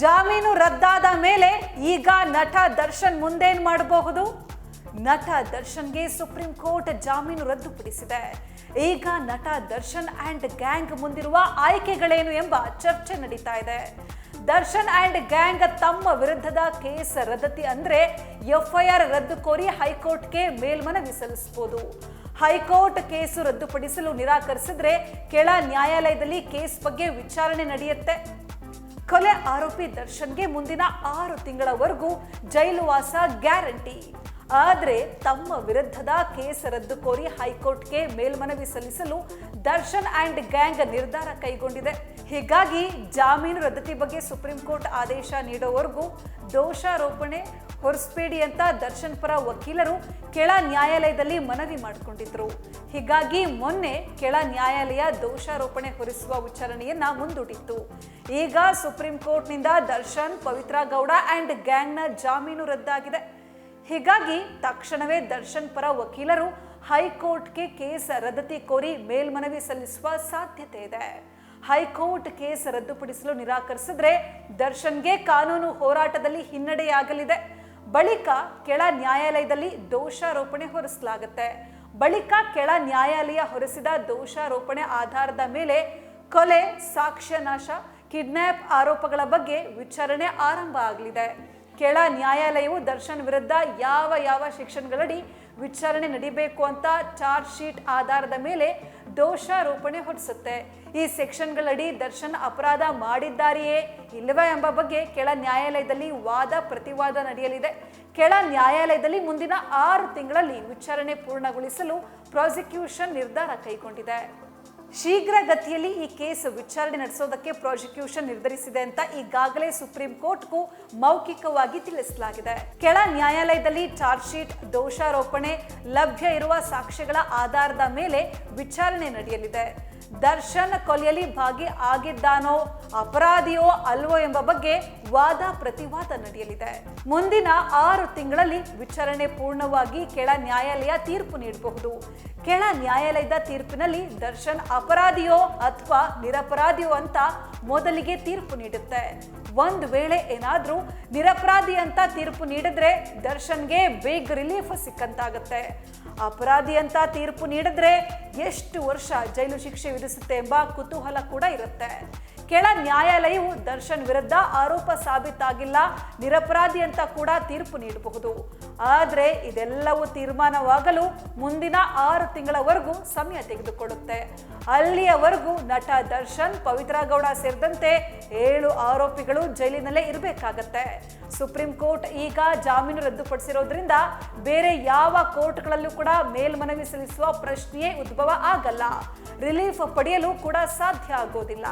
ಜಾಮೀನು ರದ್ದಾದ ಮೇಲೆ ಈಗ ನಟ ದರ್ಶನ್ ಮುಂದೇನ್ ಮಾಡಬಹುದು? ನಟ ದರ್ಶನ್ಗೆ ಸುಪ್ರೀಂ ಕೋರ್ಟ್ ಜಾಮೀನು ರದ್ದುಪಡಿಸಿದೆ. ಈಗ ನಟ ದರ್ಶನ್ ಅಂಡ್ ಗ್ಯಾಂಗ್ ಮುಂದಿರುವ ಆಯ್ಕೆಗಳೇನು ಎಂಬ ಚರ್ಚೆ ನಡೀತಾ ಇದೆ. ದರ್ಶನ್ ಅಂಡ್ ಗ್ಯಾಂಗ್ ತಮ್ಮ ವಿರುದ್ಧದ ಕೇಸ್ ರದ್ದತಿ ಅಂದ್ರೆ ಎಫ್ಐಆರ್ ರದ್ದು ಕೋರಿ ಹೈಕೋರ್ಟ್ಗೆ ಮೇಲ್ಮನವಿ ಸಲ್ಲಿಸಬಹುದು. ಹೈಕೋರ್ಟ್ ಕೇಸು ರದ್ದುಪಡಿಸಲು ನಿರಾಕರಿಸಿದ್ರೆ ಕೆಳ ನ್ಯಾಯಾಲಯದಲ್ಲಿ ಕೇಸ್ ಬಗ್ಗೆ ವಿಚಾರಣೆ ನಡೆಯುತ್ತೆ. ಕೊಲೆ ಆರೋಪಿ ದರ್ಶನ್ಗೆ ಮುಂದಿನ ಆರು ತಿಂಗಳವರೆಗೂ ಜೈಲುವಾಸ ಗ್ಯಾರಂಟಿ. ಆದ್ರೆ ತಮ್ಮ ವಿರುದ್ಧದ ಕೇಸ್ ರದ್ದು ಕೋರಿ ಹೈಕೋರ್ಟ್ಗೆ ಮೇಲ್ಮನವಿ ಸಲ್ಲಿಸಲು ದರ್ಶನ್ ಆ್ಯಂಡ್ ಗ್ಯಾಂಗ್ ನಿರ್ಧಾರ ಕೈಗೊಂಡಿದೆ. ಹೀಗಾಗಿ ಜಾಮೀನು ರದ್ದತಿ ಬಗ್ಗೆ ಸುಪ್ರೀಂ ಕೋರ್ಟ್ ಆದೇಶ ನೀಡೋವರೆಗೂ ದೋಷಾರೋಪಣೆ ಹೊರಸ್ಬೇಡಿ ಅಂತ ದರ್ಶನ್ ಪರ ವಕೀಲರು ಕೆಳ ನ್ಯಾಯಾಲಯದಲ್ಲಿ ಮನವಿ ಮಾಡಿಕೊಂಡಿದ್ರು. ಹೀಗಾಗಿ ಮೊನ್ನೆ ಕೆಳ ನ್ಯಾಯಾಲಯ ದೋಷಾರೋಪಣೆ ಹೊರಿಸುವ ವಿಚಾರಣೆಯನ್ನ ಮುಂದೂಡಿತ್ತು. ಈಗ ಸುಪ್ರೀಂ ಕೋರ್ಟ್ನಿಂದ ದರ್ಶನ್, ಪವಿತ್ರ ಗೌಡ ಆ್ಯಂಡ್ ಗ್ಯಾಂಗ್ನ ಜಾಮೀನು ರದ್ದಾಗಿದೆ. ಹೀಗಾಗಿ ತಕ್ಷಣವೇ ದರ್ಶನ್ ಪರ ವಕೀಲರು ಹೈಕೋರ್ಟ್ಗೆ ಕೇಸ್ ರದ್ದತಿ ಕೋರಿ ಮೇಲ್ಮನವಿ ಸಲ್ಲಿಸುವ ಸಾಧ್ಯತೆ ಇದೆ. ಹೈಕೋರ್ಟ್ ಕೇಸ್ ರದ್ದುಪಡಿಸಲು ನಿರಾಕರಿಸಿದ್ರೆ ದರ್ಶನ್ಗೆ ಕಾನೂನು ಹೋರಾಟದಲ್ಲಿ ಹಿನ್ನಡೆಯಾಗಲಿದೆ. ಬಳಿಕ ಕೆಳ ನ್ಯಾಯಾಲಯದಲ್ಲಿ ದೋಷಾರೋಪಣೆ ಹೊರಿಸಲಾಗುತ್ತೆ. ಬಳಿಕ ಕೆಳ ನ್ಯಾಯಾಲಯ ಹೊರಿಸಿದ ದೋಷಾರೋಪಣೆ ಆಧಾರದ ಮೇಲೆ ಕೊಲೆ, ಸಾಕ್ಷ್ಯನಾಶ ಕಿಡ್ನ್ಯಾಪ್ ಆರೋಪಗಳ ಬಗ್ಗೆ ವಿಚಾರಣೆ ಆರಂಭ ಆಗಲಿದೆ. ಕೆಳ ನ್ಯಾಯಾಲಯವು ದರ್ಶನ್ ವಿರುದ್ಧ ಯಾವ ಯಾವ ಸೆಕ್ಷನ್ಗಳಡಿ ವಿಚಾರಣೆ ನಡಿಬೇಕು ಅಂತ ಚಾರ್ಜ್ ಶೀಟ್ ಆಧಾರದ ಮೇಲೆ ದೋಷಾರೋಪಣೆ ಹೊರಡಿಸುತ್ತೆ. ಈ ಸೆಕ್ಷನ್ಗಳಡಿ ದರ್ಶನ್ ಅಪರಾಧ ಮಾಡಿದ್ದಾರೆಯೇ ಇಲ್ಲವೇ ಎಂಬ ಬಗ್ಗೆ ಕೆಳ ನ್ಯಾಯಾಲಯದಲ್ಲಿ ವಾದ ಪ್ರತಿವಾದ ನಡೆಯಲಿದೆ. ಕೆಳ ನ್ಯಾಯಾಲಯದಲ್ಲಿ ಮುಂದಿನ ಆರು ತಿಂಗಳಲ್ಲಿ ವಿಚಾರಣೆ ಪೂರ್ಣಗೊಳಿಸಲು ಪ್ರಾಸಿಕ್ಯೂಷನ್ ನಿರ್ಧಾರ ಕೈಗೊಂಡಿದೆ. ಶೀಘ್ರಗತಿಯಲ್ಲಿ ಈ ಕೇಸ್ ವಿಚಾರಣೆ ನಡೆಸೋದಕ್ಕೆ ಪ್ರಾಸಿಕ್ಯೂಷನ್ ನಿರ್ಧರಿಸಿದೆ ಅಂತ ಈಗಾಗಲೇ ಸುಪ್ರೀಂ ಕೋರ್ಟ್ಗೂ ಮೌಖಿಕವಾಗಿ ತಿಳಿಸಲಾಗಿದೆ. ಕೆಳ ನ್ಯಾಯಾಲಯದಲ್ಲಿ ಚಾರ್ಜ್ ಶೀಟ್, ದೋಷಾರೋಪಣೆ ಲಭ್ಯ ಇರುವ ಸಾಕ್ಷ್ಯಗಳ ಆಧಾರದ ಮೇಲೆ ವಿಚಾರಣೆ ನಡೆಯಲಿದೆ. ದರ್ಶನ್ ಕೊಲೆಯಲ್ಲಿ ಭಾಗಿ ಆಗಿದ್ದಾನೋ, ಅಪರಾಧಿಯೋ ಅಲ್ವೋ ಎಂಬ ಬಗ್ಗೆ ವಾದ ಪ್ರತಿವಾದ ನಡೆಯಲಿದೆ. ಮುಂದಿನ ಆರು ತಿಂಗಳಲ್ಲಿ ವಿಚಾರಣೆ ಪೂರ್ಣವಾಗಿ ಕೆಳ ನ್ಯಾಯಾಲಯ ತೀರ್ಪು ನೀಡಬಹುದು. ಕೆಳ ನ್ಯಾಯಾಲಯದ ತೀರ್ಪಿನಲ್ಲಿ ದರ್ಶನ್ ಅಪರಾಧಿಯೋ ಅಥವಾ ನಿರಪರಾಧಿಯೋ ಅಂತ ಮೊದಲಿಗೆ ತೀರ್ಪು ನೀಡುತ್ತೆ. ಒಂದ್ ವೇಳೆ ಏನಾದ್ರೂ ನಿರಪರಾಧಿ ಅಂತ ತೀರ್ಪು ನೀಡಿದ್ರೆ ದರ್ಶನ್ಗೆ ಬೇಗ ರಿಲೀಫ್ ಸಿಕ್ಕಂತಾಗುತ್ತೆ. ಅಪರಾಧಿ ಅಂತ ತೀರ್ಪು ನೀಡಿದ್ರೆ ಎಷ್ಟು ವರ್ಷ ಜೈಲು ಶಿಕ್ಷೆ ವಿಧಿಸುತ್ತೆ ಎಂಬ ಕುತೂಹಲ ಕೂಡ ಇರುತ್ತೆ. ಕೆಳ ನ್ಯಾಯಾಲಯವು ದರ್ಶನ್ ವಿರುದ್ಧ ಆರೋಪ ಸಾಬೀತಾಗಿಲ್ಲ, ನಿರಪರಾಧಿ ಅಂತ ಕೂಡ ತೀರ್ಪು ನೀಡಬಹುದು. ಆದರೆ ಇದೆಲ್ಲವೂ ತೀರ್ಮಾನವಾಗಲು ಮುಂದಿನ ಆರು ತಿಂಗಳವರೆಗೂ ಸಮಯ ತೆಗೆದುಕೊಳ್ಳುತ್ತೆ. ಅಲ್ಲಿಯವರೆಗೂ ನಟ ದರ್ಶನ್ ಪವಿತ್ರ ಗೌಡ ಸೇರಿದಂತೆ ಏಳು ಆರೋಪಿಗಳು ಜೈಲಿನಲ್ಲೇ ಇರಬೇಕಾಗತ್ತೆ. ಸುಪ್ರೀಂ ಕೋರ್ಟ್ ಈಗ ಜಾಮೀನು ರದ್ದುಪಡಿಸಿರೋದ್ರಿಂದ ಬೇರೆ ಯಾವ ಕೋರ್ಟ್ಗಳಲ್ಲೂ ಕೂಡ ಮೇಲ್ಮನವಿ ಸಲ್ಲಿಸುವ ಪ್ರಶ್ನೆಯೇ ಉದ್ಭವ ಆಗಲ್ಲ. ರಿಲೀಫ್ ಪಡೆಯಲು ಕೂಡ ಸಾಧ್ಯ ಆಗೋದಿಲ್ಲ.